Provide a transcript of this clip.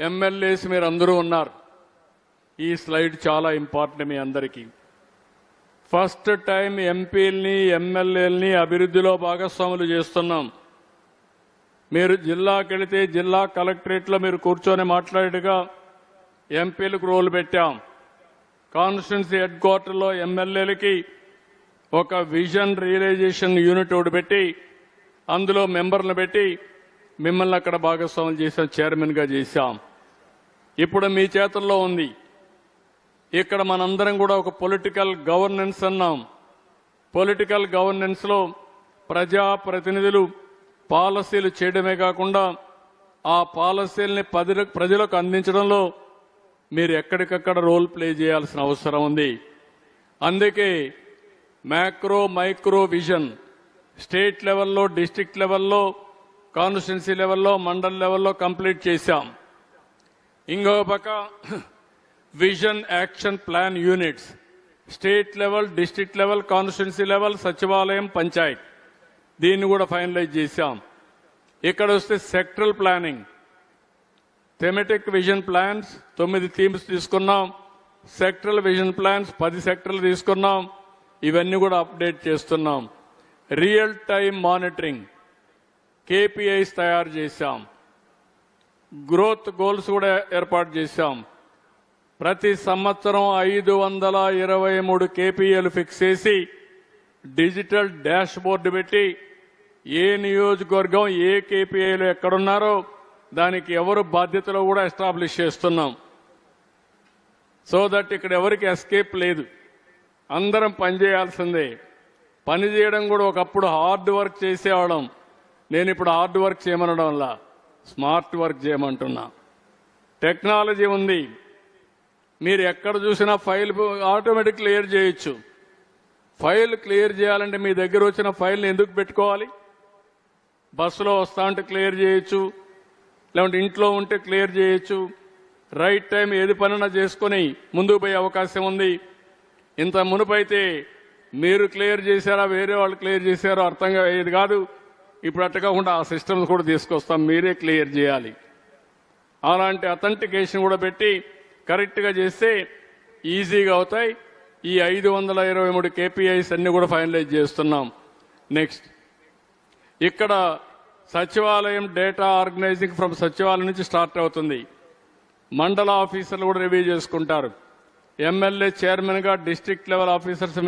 MLAs మీరు అందరూ ఉన్నారు. ఈ స్లైడ్ చాలా ఇంపార్టెంట్ మీ అందరికీ. ఫస్ట్ టైం ఎంపీల్ని ఎమ్మెల్యేలని అభివృద్ధిలో భాగస్వాములు చేస్తున్నాం. మీరు జిల్లాకి వెళితే జిల్లా కలెక్టరేట్లో మీరు కూర్చొని మాట్లాడేట్టుగా ఎంపీలకు రోల్ పెట్టాం. కాన్స్టిట్యున్సీ హెడ్ క్వార్టర్లో ఎమ్మెల్యేలకి ఒక విజన్ రియలైజేషన్ యూనిట్ ఒకటి పెట్టి అందులో మెంబర్లు పెట్టి మిమ్మల్ని అక్కడ భాగస్వాములు చేశాం చైర్మన్గా చేశాం. ఇప్పుడు మీ చేతుల్లో ఉంది. ఇక్కడ మనందరం కూడా ఒక పొలిటికల్ గవర్నెన్స్ అన్నాం. పొలిటికల్ గవర్నెన్స్లో ప్రజాప్రతినిధులు ప్రజా ప్రతినిధులు పాలసీలు చేయడమే కాకుండా ఆ పాలసీల్ని పది- ప్రజలకు అందించడంలో మీరు ఎక్కడికక్కడ రోల్ ప్లే చేయాల్సిన అవసరం ఉంది. అందుకే మ్యాక్రో మైక్రో విజన్ స్టేట్ లెవెల్లో డిస్టిక్ లెవెల్లో కాన్స్టిట్యున్సీ లెవెల్లో మండల్ లెవెల్లో కంప్లీట్ చేశాం. ఇంకో పక్క vision action plan units. State level district level constituency level సచివాలయం పంచాయత్. దీన్ని కూడా ఫైనలైజ్ చేశాం. ఇక్కడ వస్తే sectoral planning. Thematic vision plans తొమ్మిది థీమ్స్ తీసుకున్నాం. సెక్టరల్ విజన్ ప్లాన్స్ పది సెక్టర్లు తీసుకున్నాం. ఇవన్నీ కూడా అప్డేట్ చేస్తున్నాం. Real time monitoring. కేపీఐస్ తయారు చేశాం. గ్రోత్ గోల్స్ కూడా ఏర్పాటు చేశాం. ప్రతి సంవత్సరం ఐదు వందల ఇరవై మూడు కేపీఏలు ఫిక్స్ చేసి డిజిటల్ డాష్ బోర్డు పెట్టి ఏ నియోజకవర్గం ఏ కేపీఐలు ఎక్కడున్నారో దానికి ఎవరు బాధ్యతలో కూడా ఎస్టాబ్లిష్ చేస్తున్నాం. సో దట్ ఇక్కడ ఎవరికి ఎస్కేప్ లేదు. అందరం పనిచేయాల్సిందే. పని చేయడం కూడా ఒకప్పుడు హార్డ్ వర్క్ చేసేవాళ్ళం. నేను ఇప్పుడు హార్డ్ వర్క్ చేయమనడం వల్ల స్మార్ట్ వర్క్ చేయమంటున్నా. టెక్నాలజీ ఉంది. మీరు ఎక్కడ చూసినా ఫైల్ ఆటోమేటిక్ క్లియర్ చేయొచ్చు. ఫైల్ క్లియర్ చేయాలంటే మీ దగ్గర వచ్చిన ఫైల్ని ఎందుకు పెట్టుకోవాలి? బస్సులో వస్తా ఉంటే క్లియర్ చేయొచ్చు. లేకుంటే ఇంట్లో ఉంటే క్లియర్ చేయొచ్చు. రైట్ టైం ఏది పనైనా చేసుకొని ముందుకు పోయే అవకాశం ఉంది. ఇంత మునుపైతే మీరు క్లియర్ చేశారా వేరే వాళ్ళు క్లియర్ చేశారో అర్థంగా అయ్యేది కాదు. ఇప్పుడు అట్ట కాకుండా ఆ సిస్టమ్స్ కూడా తీసుకొస్తాం మీరే క్లియర్ చేయాలి. అలాంటి అథెంటికేషన్ కూడా పెట్టి కరెక్ట్గా చేస్తే ఈజీగా అవుతాయి. ఈ ఐదు వందల ఇరవై మూడు కేపీఐస్ అన్ని కూడా ఫైనలైజ్ చేస్తున్నాం. నెక్స్ట్ ఇక్కడ సచివాలయం డేటా ఆర్గనైజింగ్ ఫ్రమ్ సచివాలయం నుంచి స్టార్ట్ అవుతుంది. మండల ఆఫీసర్లు కూడా రివ్యూ చేసుకుంటారు. ఎమ్మెల్యే చైర్మన్గా డిస్టిక్ డిస్ట్రిక్ట్ లెవెల్ ఆఫీసర్స్